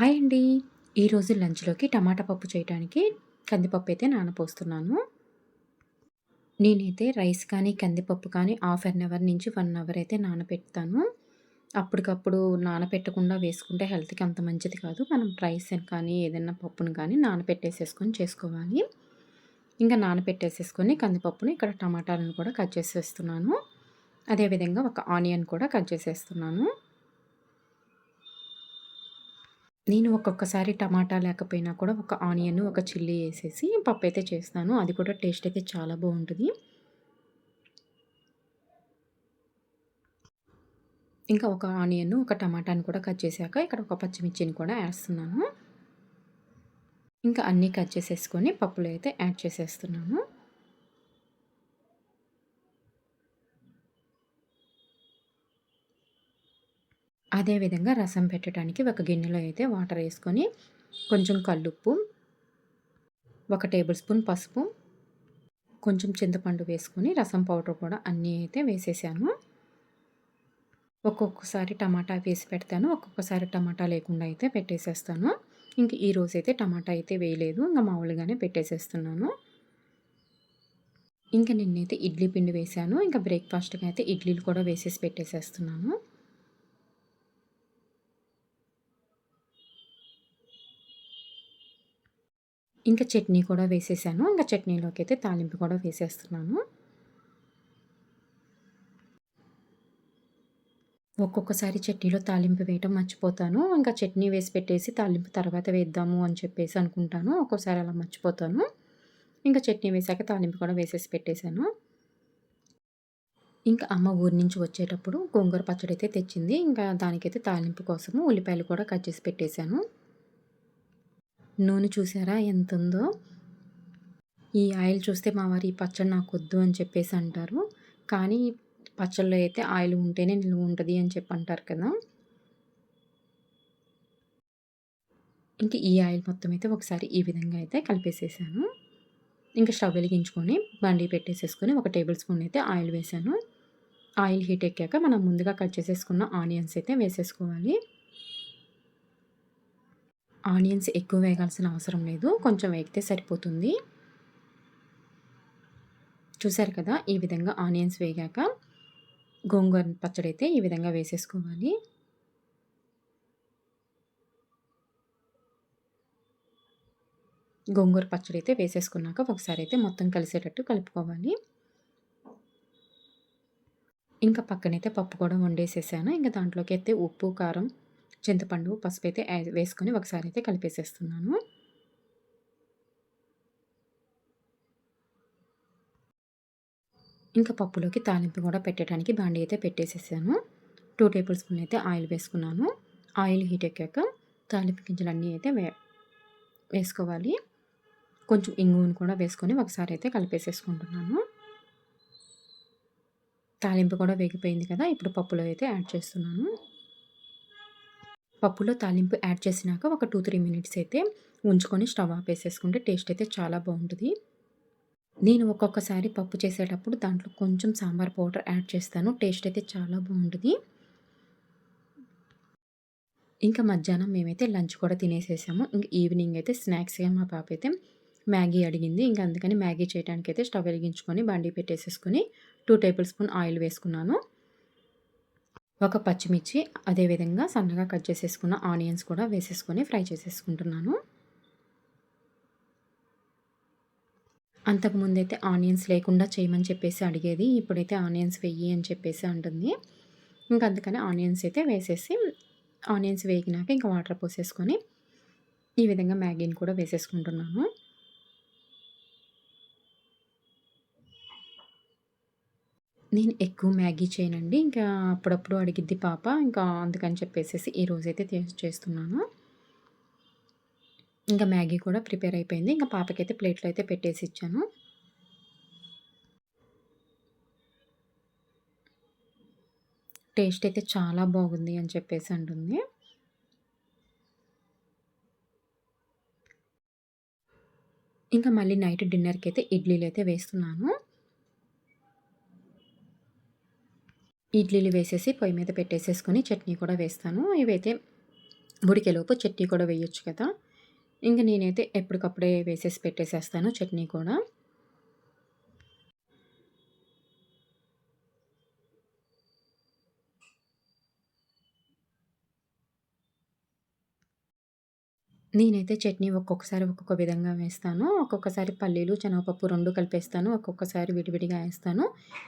Hi అండి. ఈరోజు లంచ్‌లోకి టమాటా పప్పు చేయటానికి కందిపప్పు అయితే నానపోస్తున్నాను. నేనైతే రైస్ కానీ, కందిపప్పు కానీ హాఫ్ అన్ అవర్ నుంచి వన్ అవర్ అయితే నానపెడతాను. అప్పటికప్పుడు నానపెట్టకుండా వేసుకుంటే హెల్త్‌కి అంత మంచిది కాదు. మనం రైస్ కానీ, ఏదైనా పప్పును కానీ నానపెట్టేసేసుకొని చేసుకోవాలి. ఇంకా నానపెట్టేసేసుకొని కందిపప్పుని ఇక్కడ టమాటాలను కూడా కట్ చేసేస్తున్నాను. అదేవిధంగా ఒక ఆనియన్ కూడా కట్ చేసేస్తున్నాను. నేను ఒక్కొక్కసారి టమాటా లేకపోయినా కూడా ఒక ఆనియన్, ఒక చిల్లీ పప్పు అయితే చేస్తాను. అది కూడా టేస్ట్ అయితే చాలా బాగుంటుంది ఇంకా ఒక ఆనియన్, ఒక టమాటాని కూడా కట్ చేశాక ఇక్కడ ఒక పచ్చిమిర్చిని కూడా వేస్తున్నాను ఇంకా అన్నీ కట్ చేసేసుకొని పప్పులో అయితే యాడ్ చేసేస్తున్నాను. అదేవిధంగా రసం పెట్టడానికి ఒక గిన్నెలో అయితే వాటర్ వేసుకొని కొంచెం కల్లుప్పు, ఒక టేబుల్ స్పూన్ పసుపు, కొంచెం చింతపండు వేసుకొని రసం పౌడర్ కూడా అన్నీ అయితే వేసేసాను. ఒక్కొక్కసారి టమాటా వేసి పెడతాను. ఒక్కొక్కసారి టమాటా లేకుండా అయితే పెట్టేసేస్తాను. ఇంక ఈరోజైతే టమాటా అయితే వేయలేదు. ఇంకా మామూలుగానే పెట్టేసేస్తున్నాను. ఇంకా నిన్నైతే ఇడ్లీ పిండి వేశాను. ఇంకా బ్రేక్‌ఫాస్ట్‌కి అయితే ఇడ్లీలు కూడా వేసేసి పెట్టేసేస్తున్నాను. ఇంకా చట్నీ కూడా వేసేసాను. ఇంకా చట్నీలోకి అయితే తాలింపు కూడా వేసేస్తున్నాను. ఒక్కొక్కసారి చట్నీలో తాలింపు వేయటం మర్చిపోతాను. ఇంకా చట్నీ వేసి పెట్టేసి తాలింపు తర్వాత వేద్దాము అని చెప్పేసి అనుకుంటాను. ఒక్కోసారి అలా మర్చిపోతాను. ఇంకా చట్నీ వేసాక తాలింపు కూడా వేసేసి పెట్టేశాను. ఇంకా అమ్మ ఊరి నుంచి వచ్చేటప్పుడు గోంగూర పచ్చడి అయితే తెచ్చింది. ఇంకా దానికైతే తాలింపు కోసము ఉల్లిపాయలు కూడా కట్ చేసి పెట్టేశాను. నూనె చూసారా ఎంత ఉందో ఈ ఆయిల్ చూస్తే మా వారి ఈ పచ్చడి వద్దు అని చెప్పేసి అంటారు. కానీ పచ్చళ్ళలో అయితే ఆయిల్ ఉంటేనే నిలువ ఉంటుంది అని చెప్పి అంటారు కదా! ఇంకా ఈ ఆయిల్ మొత్తం అయితే ఒకసారి ఈ విధంగా అయితే కలిపేసేసాను. ఇంకా స్టవ్ వెలిగించుకొని బండి పెట్టేసేసుకొని ఒక టేబుల్ స్పూన్ అయితే ఆయిల్ వేసాను ఆయిల్ హీట్ ఎక్కాక మనం ముందుగా కట్ చేసేసుకున్న ఆనియన్స్ అయితే వేసేసుకోవాలి. ఆనియన్స్ ఎక్కువ వేగాల్సిన అవసరం లేదు. కొంచెం వేగితే సరిపోతుంది. చూసారు కదా! ఈ విధంగా ఆనియన్స్ వేగాక గోంగూర పచ్చడి అయితే ఈ విధంగా వేసేసుకోవాలి. గోంగూర అయితే వేసేసుకున్నాక ఒకసారి అయితే మొత్తం కలిసేటట్టు కలుపుకోవాలి. ఇంకా పక్కనైతే పప్పు కూడా వండేసేసాను. ఇంకా దాంట్లోకి అయితే ఉప్పు, కారం, చింతపండు, పసుపు అయితే వేసుకొని ఒకసారి అయితే కలిపేసేస్తున్నాను. ఇంకా పప్పులోకి తాలింపు కూడా పెట్టడానికి బాండీ అయితే పెట్టేసేసాను. టూ టేబుల్ స్పూన్ అయితే ఆయిల్ వేసుకున్నాను. ఆయిల్ హీట్ ఎక్కాక తాలింపు గింజలన్నీ అయితే వే వేసుకోవాలి. కొంచెం ఇంగువను కూడా వేసుకొని ఒకసారి అయితే కలిపేసేసుకుంటున్నాను. తాలింపు కూడా వేగిపోయింది కదా! ఇప్పుడు పప్పులో అయితే యాడ్ చేస్తున్నాను. పప్పులో తాలింపు యాడ్ చేసినాక ఒక 2, 3 మినిట్స్ అయితే ఉంచుకొని స్టవ్ వేసేసుకుంటే టేస్ట్ అయితే చాలా బాగుంటుంది నేను ఒక్కొక్కసారి పప్పు చేసేటప్పుడు దాంట్లో కొంచెం సాంబార్ పౌడర్ యాడ్ చేస్తాను. టేస్ట్ అయితే చాలా బాగుంటుంది ఇంకా మధ్యాహ్నం మేమైతే లంచ్ కూడా తినేసేసాము. ఇంకా ఈవినింగ్ అయితే స్నాక్స్‌గా మా పాప అయితే మ్యాగీ అడిగింది. ఇంకా అందుకని మ్యాగీ చేయడానికైతే స్టవ్ వెలిగించుకొని బండి పెట్టేసేసుకొని టూ టేబుల్ స్పూన్ ఆయిల్ వేసుకున్నాను. ఒక పచ్చిమిర్చి, అదే విధంగా సన్నగా కట్ చేసేసుకున్న ఆనియన్స్ కూడా వేసేసుకొని ఫ్రై చేసేసుకుంటున్నాను. అంతకుముందైతే ఆనియన్స్ లేకుండా చేయమని చెప్పేసి అడిగేది. ఇప్పుడైతే ఆనియన్స్ వెయ్యి అని చెప్పేసి అంటుంది. ఇంకా అందుకని ఆనియన్స్ అయితే వేసేసి ఆనియన్స్ వేగినాక ఇంకా వాటర్ పోసేసుకొని ఈ విధంగా మ్యాగీని కూడా వేసేసుకుంటున్నాను. నేను ఎక్కువ మ్యాగీ చేయనండి. ఇంకా అప్పుడప్పుడు అడిగిద్ది పాప. ఇంకా అందుకని చెప్పేసేసి ఈరోజైతే టేస్ట్ చేస్తున్నాను. ఇంకా మ్యాగీ కూడా ప్రిపేర్ అయిపోయింది. ఇంకా పాపకైతే ప్లేట్‌లో అయితే పెట్టేసి ఇచ్చాను. టేస్ట్ అయితే చాలా బాగుంది అని చెప్పేసి అంటుంది. ఇంకా మళ్ళీ నైట్ డిన్నర్కి అయితే ఇడ్లీలు అయితే వేస్తున్నాను. ఇడ్లీలు వేసేసి పొయ్యి మీద పెట్టేసేసుకొని చట్నీ కూడా వేస్తాను. ఇవైతే ఉడికేలోపు చట్నీ కూడా వేయొచ్చు కదా ఇంక నేనైతే ఎప్పటికప్పుడే వేసేసి పెట్టేసేస్తాను చట్నీ కూడా నేనైతే చట్నీ ఒక్కొక్కసారి ఒక్కొక్క విధంగా వేస్తాను. ఒక్కొక్కసారి పల్లీలు శనగపప్పు రెండు కలిపేస్తాను. ఒక్కొక్కసారి విడివిడిగా వేస్తాను.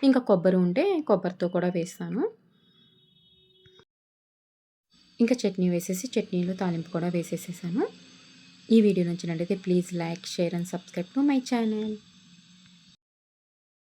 ఇంకా కొబ్బరి ఉంటే కొబ్బరితో కూడా వేస్తాను. ఇంకా చట్నీ వేసేసి చట్నీలో తాలింపు కూడా వేసేసేసాను. ఈ వీడియో నచ్చినట్లయితే please like share and subscribe to my channel.